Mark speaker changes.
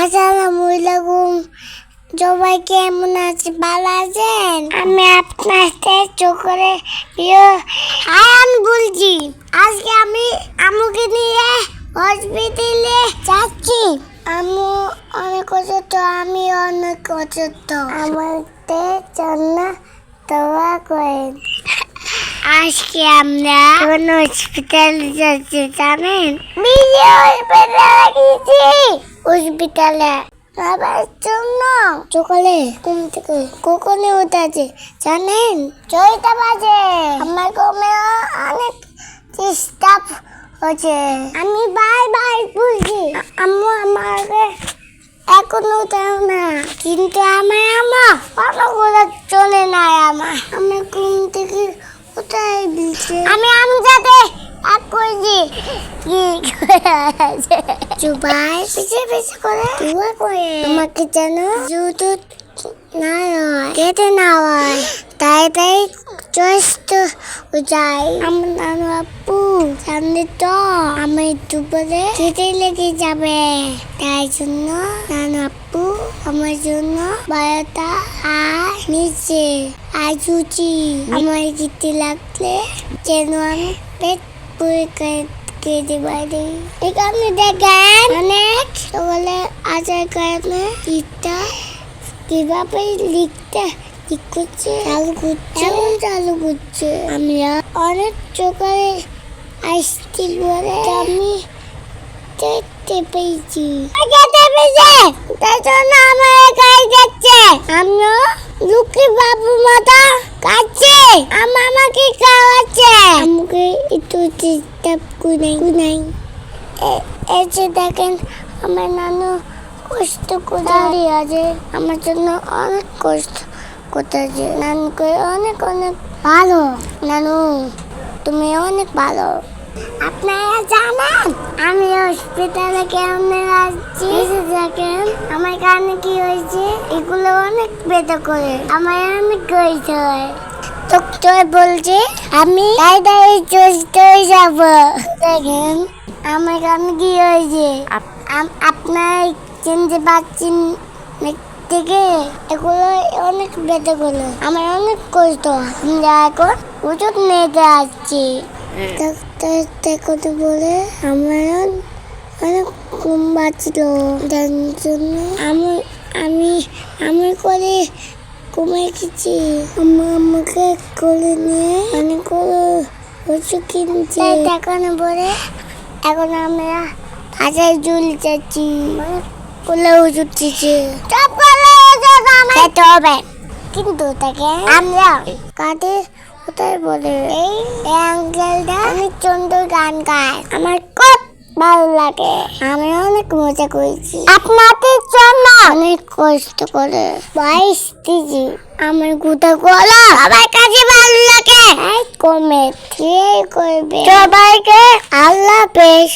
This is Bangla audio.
Speaker 1: আসসালামু আলাইকুম সবাই কেমন আছে? ভালো আছেন? আমি আপনার চোখরে প্রিয় বলছি। আজকে আমি আমুকে নিয়ে হসপিটালে যাচ্ছি। আমু অনেক অসুস্থ আমি অনেক অসুস্থ। আমাদের জন্য দোয়া করেন। আজকে আমরা কোন হসপিটালে যাচ্ছি জানেন? হসপিটালে হসপিটালে আমার জন্য। সকালে ঘুম থেকে কখনই উঠেছে জানেন? ছয়টা বাজে। আমার ঘুমে অনেক ডিস্টার্ব হচ্ছে। আমি বাই বাই বলছি আম্মু আমাকে এখনও উঠাও না। কিন্তু আমার আমা কতগুলো চলে নাই আমার। আমার ঘুম থেকে আমি আমি যাতে এক করেছি কি করেছে? জুবাই পিছে পিছে করে। দুয়া করে আমাকে জানো জুতো না হয় কেটে না হয় তাই তাই চয়েস্ত যাই আমার নানু আপু, জানলে তো? আমি দুপুরে খেতে লেগে যাবে। তাই জন্য নানু আপু, আমার জন্য বারোটা আর নিচে আর চুচি আমার খেতে লাগলে যেন আমি পেট পরিষ্কার খেতে পারি। এখানে দেখেন। অনেক সকালে আসার কারণে কীভাবে লিখতে ঠিক করছে। চালু এমন চালু করছে। আমরা অনেক বলে আমি দেখতে পেয়েছি। দেখতে পেয়েছে তার জন্য আমার গায়ে যাচ্ছে আমিও লুকি বাবু মাতা কাছে আমার আমাকে খাওয়াচ্ছে। আমাকে একটু ডিস্টার্ব কুনাই কুনাই যে দেখেন আমার নানু কষ্ট করে দাঁড়িয়ে আছে। আমার জন্য অনেক কষ্ট। করতেছে নানুকে অনেক অনেক ভালো নানু তুমি অনেক ভালো আপনারা জানেন আমি হসপিটালে কেমন আসছি দেখেন আমার কানে কি হয়েছে এগুলো অনেক বেদা করে আমার অনেক হয়েছে ডক্টর বলছে আমি তাই সুস্থ হয়ে যাব দেখেন আমার কানে কি হয়েছে আম- আপনার চিনতে পারছেন থেকে এগুলো অনেক বেদা করে আমার অনেক কষ্ট। আমরা এখন ওষুধ নিতে আসছি ডাক্তার দেখতে বলে আমার অনেক ঘুম পাচ্ছিল। যার জন্য আমি আমি আমি করে কমে গেছি। আমার আমাকে করে নিয়ে অনেকগুলো ওষুধ কিনছে। এখন বলে এখন আমরা বাজারে ঝুলে যাচ্ছি। কোলে ওষুধ দিচ্ছে। সব কিন্তু তাকে আমরা কোথায় বলে এই সুন্দর গান গায় আমার খুব ভালো লাগে আমি অনেক মজা করেছি আপনাদের জন্য অনেক কষ্ট করে বাইশ দিজি আমার গুটা গলা সবার কাছে ভালো লাগে কমে ঠিক করবে সবাইকে আল্লাহ পেশ